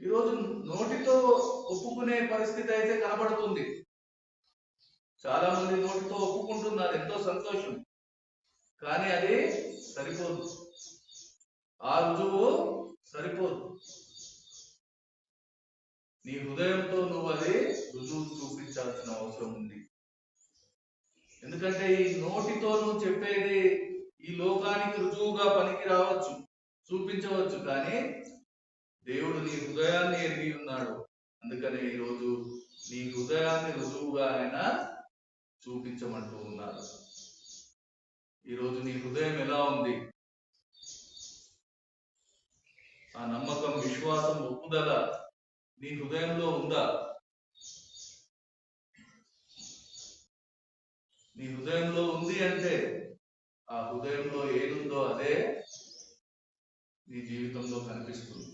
ఈరోజు నోటితో ఒప్పుకునే పరిస్థితి అయితే కనబడుతుంది. చాలా మంది నోటితో ఒప్పుకుంటున్నారు ఎంతో సంతోషం. కానీ అది సరిపోదు. ఆ రుజువు సరిపోదు. నీ హృదయంతో నువ్వు అది రుజువు చూపించాల్సిన అవసరం ఉంది. ఎందుకంటే ఈ నోటితో నువ్వు చెప్పేది ఈ లోకానికి రుజువుగా పనికి రావచ్చు చూపించవచ్చు. కానీ దేవుడు నీ హృదయాన్ని ఎరిగి ఉన్నాడు. అందుకనే ఈరోజు నీ హృదయాన్ని రుజువుగా ఆయన చూపించమంటూ ఉన్నారు. ఈరోజు నీ హృదయం ఎలా ఉంది? ఆ నమ్మకం విశ్వాసం ఒప్పుదల నీ హృదయంలో ఉందా? నీ హృదయంలో ఉంది అంటే ఆ హృదయంలో ఏదుందో అదే నీ జీవితంలో కనిపిస్తుంది.